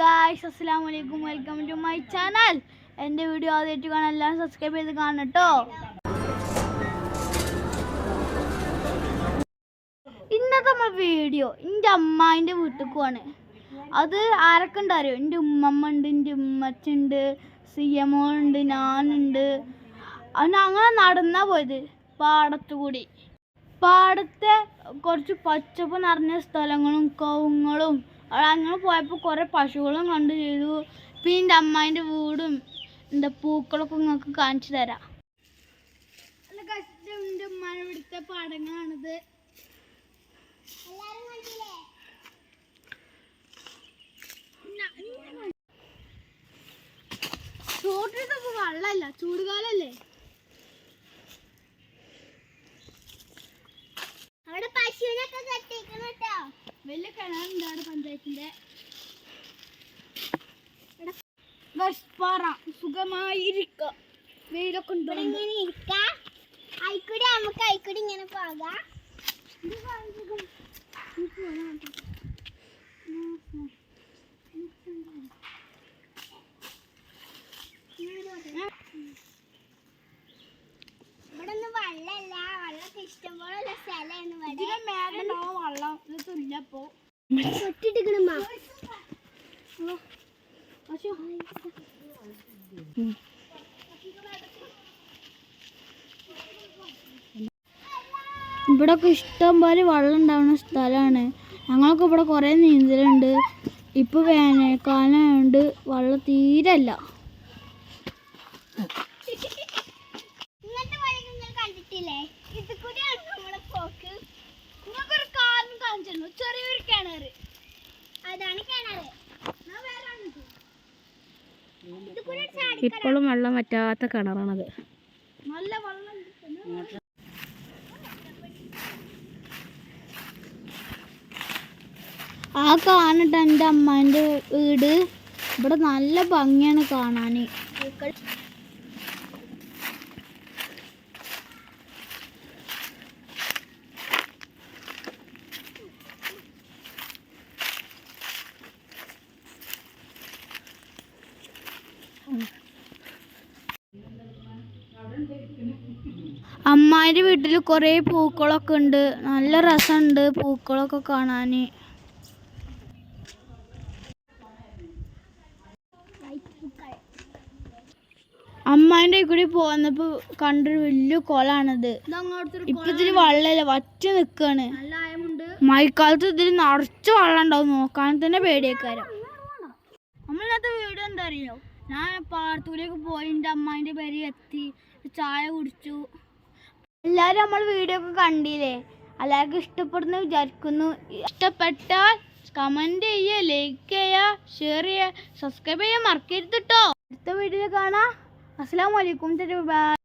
Guys അസ്സലാമു അലൈക്കും welcome to my channel എന്റെ വീഡിയോ ആദ്യമായിട്ട് കാണാൻ എല്ലാം സബ്സ്ക്രൈബ് ചെയ്ത് കാണണം കേട്ടോ ഇന്നത്തെ നമ്മൾ വീഡിയോ എന്റെ അമ്മായിന്റെ വീട്ടിൽ പോവാണ്. അത് ആരൊക്കെ ഉണ്ടാരോ എന്റെ ഉമ്മമ്മ ഉണ്ട് എന്റെ ഉമ്മച്ചുണ്ട് സി എമോ ഉണ്ട് ഞാനുണ്ട് അങ്ങനെ നടന്നാ പോയത് പാടത്തു കൂടി. പാടത്തെ കുറച്ച് പച്ചപ്പ് നിറഞ്ഞ സ്ഥലങ്ങളും കവുങ്ങളും അങ്ങനെ പോയപ്പോൾ കുറേ പശുക്കളും കണ്ടു ചെയ്തു. പിന്നെ എന്റെ അമ്മായിന്റെ വീടും എന്താ പൂക്കളൊക്കെ നിങ്ങൾക്ക് കാണിച്ചു തരാം. നല്ല കഷ്ടം ഉമ്മാനെ ഇവിടുത്തെ പാടങ്ങളാണിത്. ചോട്ടിട്ടപ്പോ വെള്ളമല്ല ചൂടുകാലല്ലേ? അവിടെ പഞ്ചായത്തിന്റെ പാറ സുഖമായിരിക്ക. വെയിലൊക്കെ ഉണ്ടോ ഇങ്ങനെ ഇരിക്കാം. അയിക്കൂടി നമുക്ക് അയിക്കൂടി ഇങ്ങനെ പോകാം. ഇവിടെ ഒന്നും വെള്ളമല്ല. വെള്ളമൊക്കെ ഇഷ്ടംപോലെ സ്ഥലമാണ് ഇവിടെ. മേലെ വെള്ളം ഇത് തുല്ലപ്പോ തൊട്ടിട്ടിക്കണമ്മ ഒക്കെ ഇഷ്ടം പോലെ വെള്ളം ഉണ്ടാവുന്ന സ്ഥലമാണ്. ഞങ്ങൾക്ക് ഇവിടെ കുറേ നീന്തലുണ്ട്. ഇപ്പൊ വേനൽക്കാലമായതുകൊണ്ട് വെള്ളം തീരല്ല ഇപ്പോഴും വെള്ളം വറ്റാത്ത കിണറാണത്. നല്ല വെള്ളം ആ കാണട്ടെ എന്റെ അമ്മാന്റെ വീട്. ഇവിടെ നല്ല ഭംഗിയാണ് കാണാൻ. അമ്മായിന്റെ വീട്ടിൽ കുറേ പൂക്കളൊക്കെ ഉണ്ട്. നല്ല രസമുണ്ട് പൂക്കളൊക്കെ കാണാൻ. അമ്മായിന്റെ കൂടി പോന്നപ്പോൾ കണ്ടൊരു വലിയ കുളമാണിത് ഇപ്പൊ ഇതിൽ വെള്ളമില്ല വറ്റ നിൽക്കാണ് മഴക്കാലത്ത് ഇതിൽ നിറച്ച് വെള്ളം ഉണ്ടാവും. നോക്കാൻ തന്നെ പേടിയേക്കാരം. നമ്മളിന്നത്തെ വീഡിയോ എന്താ അറിയോ? ഞാൻ പാടത്തൂലേക്ക് പോയി എന്റെ അമ്മായിന്റെ പേര് എത്തി ചായ കുടിച്ചു. എല്ലാവരും നമ്മൾ വീഡിയോ ഒക്കെ കണ്ടില്ലേ? എല്ലാവർക്കും ഇഷ്ടപ്പെടുന്ന വിചാരിക്കുന്നു. ഇഷ്ടപ്പെട്ടാൽ കമന്റ് ചെയ്യുക ലൈക്ക് ചെയ്യുക ഷെയർ ചെയ്യുക സബ്സ്ക്രൈബ് ചെയ്യാൻ മറക്കരുത് കേട്ടോ അടുത്ത വീഡിയോ കാണാം. അസ്സാം വലൈക്കും ബൈ